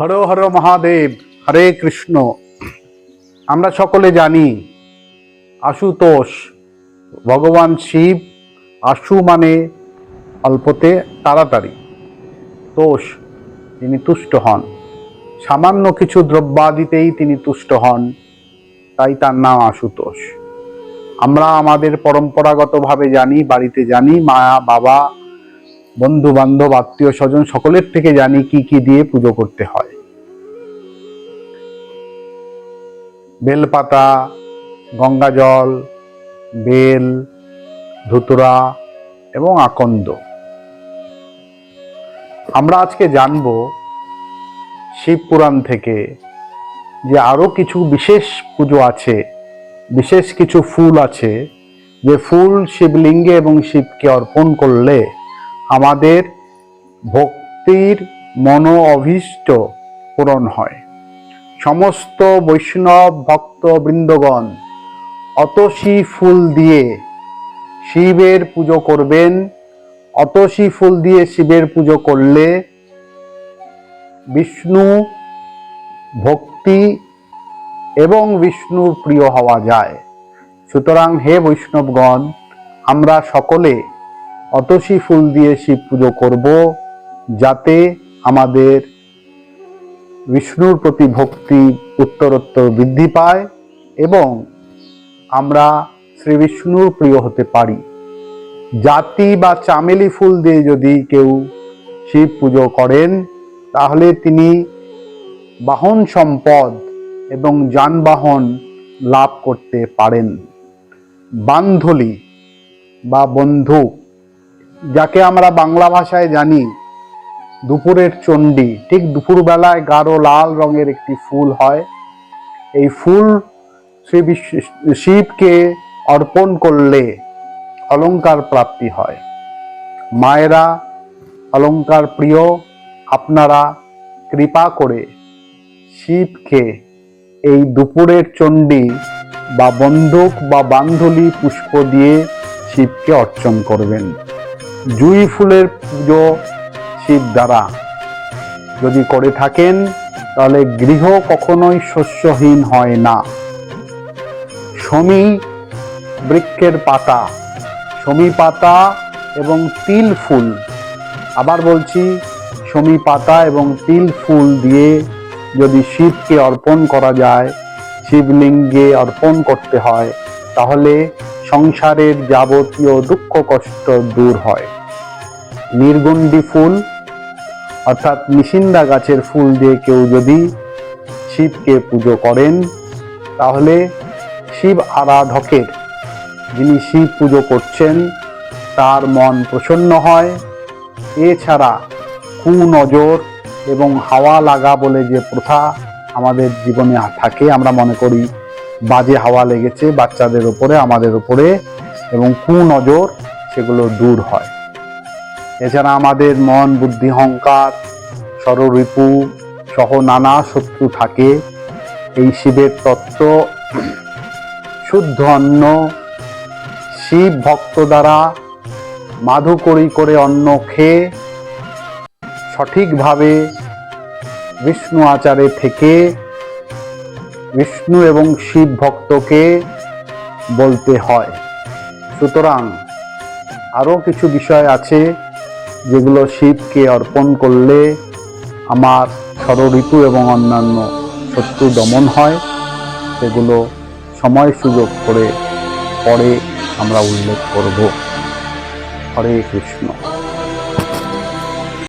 হর হর মহাদেব, হরে কৃষ্ণ। আমরা সকলে জানি, আশুতোষ, ভগবান শিব, আশু মানে অল্পতে তাড়াতাড়ি। তোষ, তিনি তুষ্ট হন। সামান্য কিছু দ্রব্যাদিতেই তিনি তুষ্ট হন, তাই তার নাম আশুতোষ। আমরা আমাদের পরম্পরাগতভাবে জানি, বাড়িতে জানি, মা, বাবা বন্ধু বান্ধব আত্মীয় স্বজন সকলের থেকে জানি কি কি দিয়ে পুজো করতে হয়। বেলপাতা গঙ্গা জল বেল, ধুতুরা এবং আকন্দ। আমরা আজকে জানব শিব পুরাণ থেকে যে আরও কিছু বিশেষ পুজো আছে, বিশেষ কিছু ফুল আছে, যে ফুল শিবলিঙ্গে এবং শিবকে অর্পণ করলে আমাদের ভক্তির মনো অভীষ্ট পূরণ হয়। সমস্ত বৈষ্ণব ভক্ত বৃন্দগণ অতসী ফুল দিয়ে শিবের পুজো করবেন। অতসী ফুল দিয়ে শিবের পুজো করলে বিষ্ণু ভক্তি এবং বিষ্ণুর প্রিয় হওয়া যায়। সুতরাং হে বৈষ্ণবগণ, আমরা সকলে অতসী ফুল দিয়ে শিব পুজো করব যাতে আমাদের বিষ্ণুর প্রতি ভক্তি উত্তরোত্তর বৃদ্ধি পায় এবং আমরা শ্রী বিষ্ণুর প্রিয় হতে পারি। জাতি বা চামেলি ফুল দিয়ে যদি কেউ শিব পুজো করেন, তাহলে তিনি বাহন সম্পদ এবং যানবাহন লাভ করতে পারেন। বান্ধলি বা বন্ধু যাকে আমরা বাংলা ভাষায় জানি, দুপুরের চণ্ডী। ঠিক দুপুরবেলায় গাঢ় লাল রঙের একটি ফুল হয়। এই ফুল শ্রী শিবকে অর্পণ করলে অলংকার প্রাপ্তি হয়। মায়েরা, অলংকার প্রিয়, আপনারা কৃপা করে শিবকে এই দুপুরের চণ্ডী বা বন্দুক বা বান্ধলি পুষ্প দিয়ে শিবকে অর্চন করবেন। জুই ফুলের পুজো শিব দ্বারা। যদি করে থাকেন, তাহলে গৃহ কখনোই শস্যহীন হয় না। শমী বৃক্ষের পাতা, শমী পাতা এবং তিল ফুল। আবার বলছি, শমী পাতা এবং তিল ফুল দিয়ে যদি শিবকে অর্পণ করা যায়, শিবলিঙ্গে অর্পণ করতে হয়, তাহলে সংসারের যাবতীয় দুঃখ কষ্ট দূর হয়। নির্গুণ্ডি ফুল, অর্থাৎ নিশিন্দা গাছের ফুল দিয়ে কেউ যদি শিবকে পুজো করেন, তাহলে শিব আরাধকের যিনি শিব পুজো করছেন, তার মন প্রসন্ন হয়। এছাড়া কুনজর এবং হাওয়া লাগা বলে যে প্রথা আমাদের জীবনে থাকে, আমরা মনে করি বাজে হাওয়া লেগেছে বাচ্চাদের উপরে, আমাদের উপরে, এবং কুনজর সেগুলো দূর হয়। এছাড়া আমাদের মন, বুদ্ধি অহংকার ষড়রিপু সহ নানা শত্রু থাকে। এই শিবের তত্ত্ব শুদ্ধ অন্ন, শিব ভক্ত দ্বারা মাধু করি করে অন্ন খেয়ে সঠিকভাবে বিষ্ণু আচারে থেকে বিষ্ণু এবং শিব ভক্তকে বলতে হয়। সুতরাং আরও কিছু বিষয় আছে যেগুলো শিবকে অর্পণ করলে আমার ষড়ঋতু এবং অন্যান্য শত্রু দমন হয়, সেগুলো সময় সুযোগ করে পরে আমরা উল্লেখ করব। হরে কৃষ্ণ।